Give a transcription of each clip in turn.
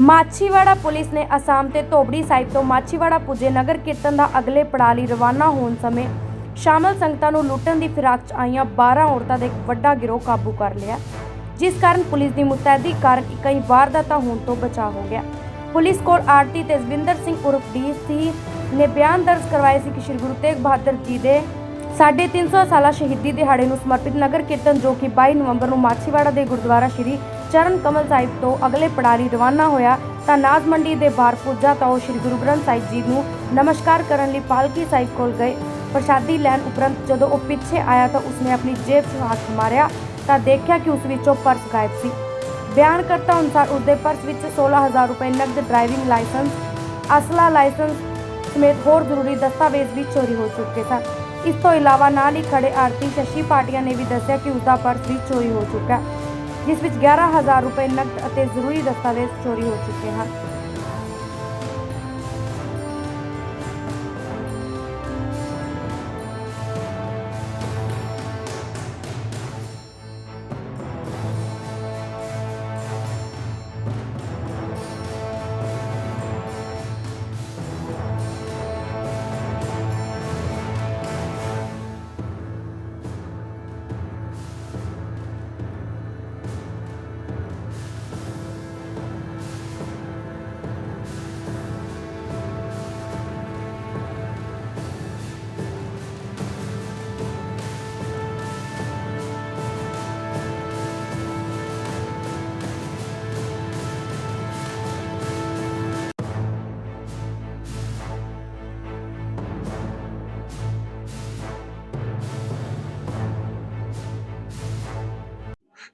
Machhiwara police ਨੇ ਅਸਾਮ ਤੇ ਧੋਬੜੀ side ਤੋਂ ਮਾਛੀਵਾੜਾ ਪੁੱਜੇ ਨਗਰ ਕੀਰਤਨ ਦਾ ਅਗਲੇ ਪੜਾਅ ਲਈ ਰਵਾਨਾ ਹੋਣ ਸਮੇਂ ਸ਼ਾਮਲ ਸੰਗਤਾਂ ਨੂੰ ਲੁੱਟਣ ਦੀ ਫਿਰਾਕ 'ਚ ਆਈਆਂ 12 ਔਰਤਾਂ ਦਾ ਇੱਕ ਵੱਡਾ ਗਿਰੋਹ ਕਾਬੂ ਕਰ ਲਿਆ। ਜਿਸ ਕਾਰਨ ਪੁਲਿਸ ਦੀ ਮੁਤੈਦੀ ਕਾਰਨ ਕਈ ਵਾਰਦਾਤਾਂ ਹੋਣ ਤੋਂ ਬਚਾ ਹੋ ਗਿਆ। ਪੁਲਿਸ ਕੋਲ ਆਰਤੀ ਤੇਜਵਿੰਦਰ ਸਿੰਘ ਉਰਫ ਡੀਸੀ ਨੇ ਬਿਆਨ ਦਰਜ ਕਰਵਾਏ ਸੀ ਕਿ ਸ਼੍ਰੀ ਗੁਰੂ ਤੇਗ ਬਹਾਦਰ ਜੀ ਦੇ ਸਾਢੇ ਤਿੰਨ ਸੌ ਸਾਲਾ ਸ਼ਹੀਦੀ ਦਿਹਾੜੇ ਨੂੰ ਸਮਰਪਿਤ ਨਗਰ ਕੀਰਤਨ ਜੋ ਕਿ 22 ਨਵੰਬਰ ਨੂੰ ਮਾਛੀਵਾੜਾ ਦੇ ਗੁਰਦੁਆਰਾ ਸ਼੍ਰੀ ਚਰਨ ਕਮਲ ਸਾਹਿਬ ਤੋਂ ਅਗਲੇ ਪੜਾਰੀ ਰਵਾਨਾ ਹੋਇਆ ਤਾਂ ਨਾਜ਼ ਮੰਡੀ ਦੇ ਬਾਹਰ ਪੁੱਜਾ ਤਾਂ ਉਹ ਸ਼੍ਰੀ ਗੁਰੂ ਗ੍ਰੰਥ ਸਾਹਿਬ ਜੀ ਨੂੰ ਨਮਸਕਾਰ ਕਰਨ ਲਈ ਪਾਲਕੀ ਸਾਹਿਬ ਕੋਲ ਗਏ। ਪ੍ਰਸ਼ਾਦੀ ਲੈਣ ਉਪਰੰਤ ਜਦੋਂ ਉਹ ਪਿੱਛੇ ਆਇਆ ਤਾਂ ਉਸਨੇ ਆਪਣੀ ਜੇਬ 'ਚ ਹੱਥ ਮਾਰਿਆ ਤਾਂ ਦੇਖਿਆ ਕਿ ਉਸ ਵਿੱਚੋਂ ਪਰਸ ਗਾਇਬ ਸੀ। ਬਿਆਨਕਰਤਾ ਅਨੁਸਾਰ ਉਸਦੇ ਪਰਸ ਵਿੱਚ 16000 ਰੁਪਏ ਨਕਦ ਡਰਾਈਵਿੰਗ ਲਾਇਸੈਂਸ ਅਸਲਾ ਲਾਇਸੈਂਸ ਸਮੇਤ ਹੋਰ ਜ਼ਰੂਰੀ ਦਸਤਾਵੇਜ਼ ਵੀ ਚੋਰੀ ਹੋ ਚੁੱਕੇ ਸਨ। ਇਸ ਤੋਂ ਇਲਾਵਾ ਨਾਲ ਹੀ ਖੜੇ ਆਰਤੀ ਸ਼ਸ਼ੀ ਪਾਟਿਆ ਨੇ ਵੀ ਦੱਸਿਆ ਕਿ ਉਸਦਾ ਪਰਸ ਵੀ ਚੋਰੀ ਹੋ ਚੁੱਕਾ। ਹੈ, ਜਿਸ ਵਿੱਚ 11000 ਰੁਪਏ ਨਕਦ ਅਤੇ ਜ਼ਰੂਰੀ ਦਸਤਾਵੇਜ਼ ਚੋਰੀ ਹੋ ਚੁੱਕੇ ਹਨ।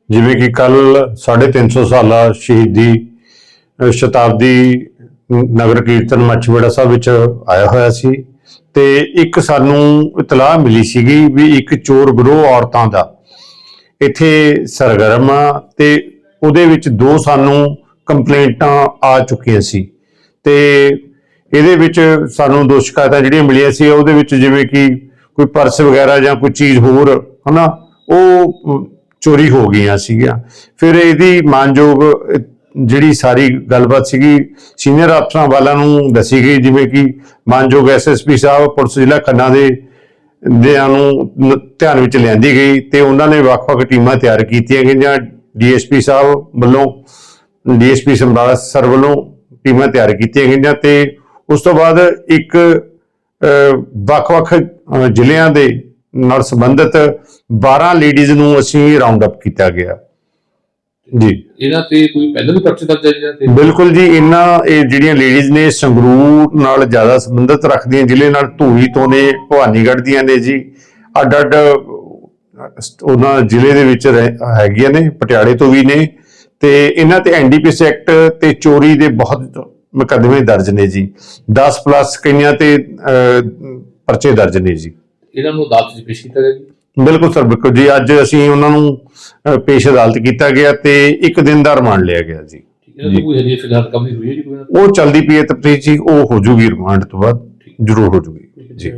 ਜਿਵੇਂ ਕਿ ਕੱਲ 350 ਸਾਲਾ ਸ਼ਹੀਦੀ ਸ਼ਤਾਬਦੀ ਨਗਰ ਕੀਰਤਨ ਮੱਛਵਾੜਾ ਸਾਹਿਬ ਵਿੱਚ ਆਇਆ ਹੋਇਆ ਸੀ ਤੇ ਇੱਕ ਸਾਨੂੰ ਇਤਲਾਹ ਮਿਲੀ ਸੀਗੀ ਵੀ ਇੱਕ ਚੋਰ ਗਰੋਹ ਔਰਤਾਂ ਦਾ ਇੱਥੇ ਸਰਗਰਮ ਆ ਤੇ ਉਹਦੇ ਵਿੱਚ ਦੋ ਸਾਨੂੰ ਕੰਪਲੇਂਟਾਂ ਆ ਚੁੱਕੀਆਂ ਸੀ ਤੇ ਇਹਦੇ ਵਿੱਚ ਸਾਨੂੰ ਦੋ ਸ਼ਿਕਾਇਤਾਂ ਜਿਹੜੀਆਂ ਮਿਲੀਆਂ ਸੀ ਉਹਦੇ ਵਿੱਚ ਜਿਵੇਂ ਕਿ ਕੋਈ ਪਰਸ ਵਗੈਰਾ ਜਾਂ ਕੋਈ ਚੀਜ਼ ਹੋਰ ਹਨਾ, ਉਹ ਚੋਰੀ ਹੋ ਗਈਆਂ ਸੀਗੀਆਂ। ਫਿਰ ਇਹਦੀ ਮਾਨਯੋਗ ਜਿਹੜੀ ਸਾਰੀ ਗੱਲਬਾਤ ਸੀਗੀ, ਸੀਨੀਅਰ ਅਫਸਰਾਂ ਵਾਲਾਂ ਨੂੰ ਦੱਸੀ ਗਈ, ਜਿਵੇਂ ਕਿ ਮਾਨਯੋਗ ਐਸਐਸਪੀ ਸਾਹਿਬ, ਪੁਲਿਸ ਜ਼ਿਲ੍ਹਾ ਖੰਨਾ ਦੇ, ਦਿਆਂ ਨੂੰ ਧਿਆਨ ਵਿੱਚ ਲਿਆਂਦੀ ਗਈ ਤੇ ਉਹਨਾਂ ਨੇ ਵੱਖ-ਵੱਖ ਟੀਮਾਂ ਤਿਆਰ ਕੀਤੀਆਂ ਗਈਆਂ। ਡੀਐਸਪੀ ਸਾਹਿਬ ਵੱਲੋਂ ਡੀਐਸਪੀ ਸਮਰਾਲਾ ਸਰ ਵੱਲੋਂ ਟੀਮਾਂ ਤਿਆਰ ਕੀਤੀਆਂ ਗਈਆਂ ਤੇ ਉਸ ਤੋਂ ਬਾਅਦ ਇੱਕ ਵੱਖ-ਵੱਖ ਜ਼ਿਲ੍ਹਿਆਂ ਦੇ ਨਾਲ ਸੰਬੰਧਿਤ 12 ਲੇਡੀਜ਼ ਨੂੰ ਅਸੀਂ ਰਾਉਂਡ ਅਪ ਕੀਤਾ ਗਿਆ। ਜੀ। ਇਹਨਾਂ ਤੇ ਕੋਈ ਪਹਿਲਾਂ ਵੀ ਪਰਚੇ ਦਰਜ ਹੈ ਜੀ ਇਹਨਾਂ ਤੇ ਬਿਲਕੁਲ ਜੀ ਇਹਨਾਂ ਇਹ ਜਿਹੜੀਆਂ ਲੇਡੀਜ਼ ਨੇ ਸੰਗਰੂਰ ਨਾਲ ਜ਼ਿਆਦਾ ਸੰਬੰਧਿਤ ਰੱਖਦੀਆਂ ਜ਼ਿਲ੍ਹੇ ਨਾਲ ਧੂਰੀ ਤੋਂ ਨੇ ਭਵਾਨੀਗੜ੍ਹ ਦੀਆਂ ਨੇ ਜੀ। ਅੱਡ ਅੱਡ ਉਹਨਾਂ ਜ਼ਿਲ੍ਹੇ ਦੇ ਵਿੱਚ ਰਹਿ- ਹੈਗੀਆਂ ਨੇ ਪਟਿਆਲੇ ਤੋਂ ਵੀ ਨੇ। ਤੇ ਇਹਨਾਂ ਤੇ ਐਨਡੀਪੀਐਸ ਐਕਟ ਤੇ ਚੋਰੀ ਦੇ ਬਹੁਤ ਮੁਕੱਦਮੇ ਦਰਜ ਨੇ ਜੀ। 10 ਪਲੱਸ ਕਈਆਂ ਤੇ ਪਰਚੇ ਦਰਜ ਨੇ ਜੀ। ਇਹਨਾਂ ਨੂੰ ਅਦਾਲਤ 'ਚ ਪੇਸ਼ ਕੀਤਾ ਗਿਆ ਜੀ? ਬਿਲਕੁਲ ਸਰ ਬਿਲਕੁਲ ਜੀ। ਅੱਜ ਅਸੀਂ ਉਹਨਾਂ ਨੂੰ ਪੇਸ਼ ਅਦਾਲਤ ਕੀਤਾ ਗਿਆ ਤੇ ਇੱਕ ਦਿਨ ਦਾ ਰਿਮਾਂਡ ਲਿਆ ਗਿਆ ਜੀ। ਠੀਕ ਹੈ ਇਹਨਾਂ ਤੋਂ ਕੋਈ ਹਜੇ ਫਿਲਹਾਲ ਕਮੀ ਹੋਈ ਹੈ ਜੀ ਕੋਈ? ਉਹ ਚੱਲਦੀ ਪਈ ਹੈ ਤਫਤੀਸ਼ ਜੀ ਉਹ ਹੋ ਜੂਗੀ ਰਿਮਾਂਡ ਤੋਂ ਬਾਅਦ। ਜ਼ਰੂਰ ਹੋ ਜੂਗੀ। ਜੀ।